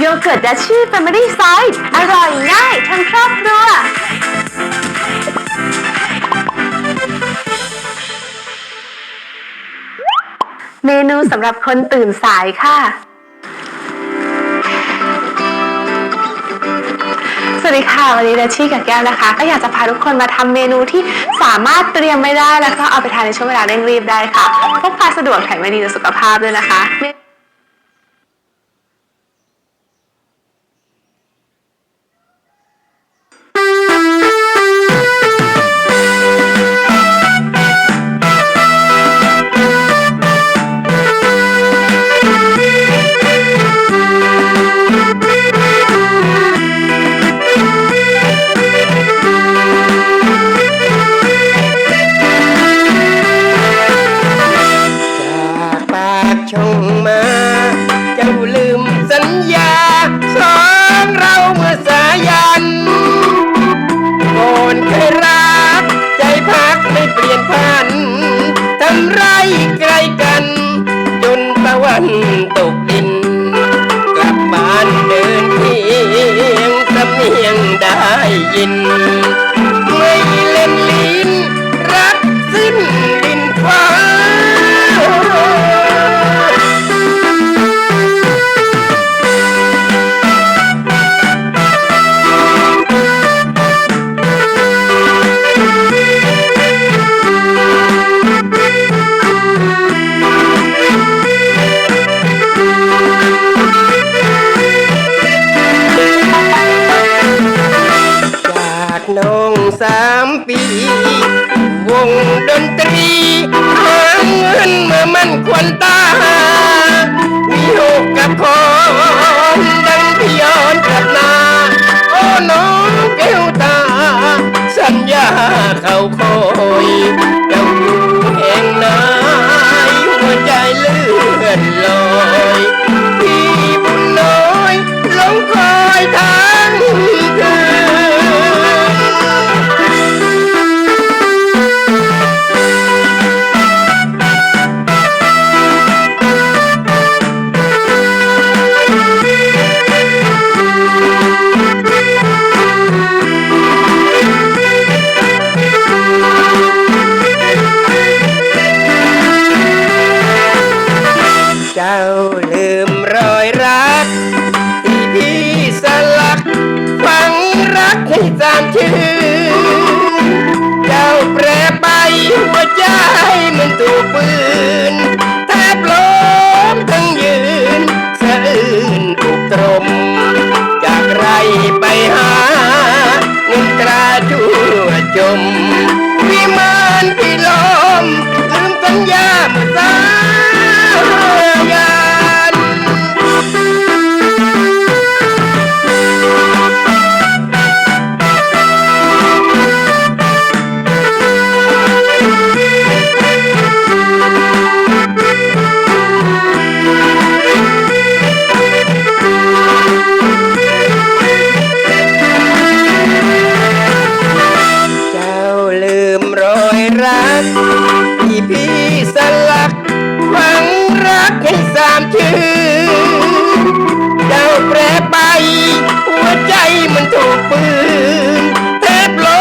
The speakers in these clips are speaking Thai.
โยเกิร์ตดัชชี่แฟมิลี่ไซส์อร่อยง่ายทั้งครอบครัว เมนูสำหรับคนตื่นสายค่ะ สวัสดีค่ะ วันนี้เดชชี่กับแก้วนะคะ ก็อยากจะพาทุกคนมาทำเมนูที่สามารถเตรียมไม่ได้ แล้วก็เอาไปทานในช่วงเวลาเร่งรีบได้ค่ะพกพาสะดวกแถมไม่ดีต่อสุขภาพด้วยนะคะ ยิ สามปี วงดนตรีหาเงินเมื่อมันควรตามีหกกับคนดัง เจ้าลืมรอยรักที่พี่สลักฝังรักให้จามชื่นเจ้าแปรไปหัวใจมันถูกปืน ชื่อเจ้าแปรไป หัวใจมันถูกปืนแทบล้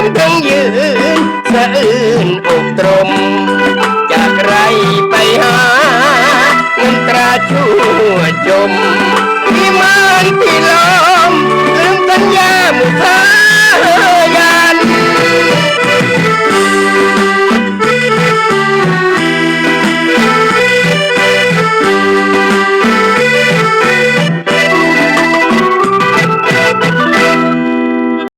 มทั้งยืนสะอื้นอกตรม จากไรไปหาเงินตราชั่วจมวิม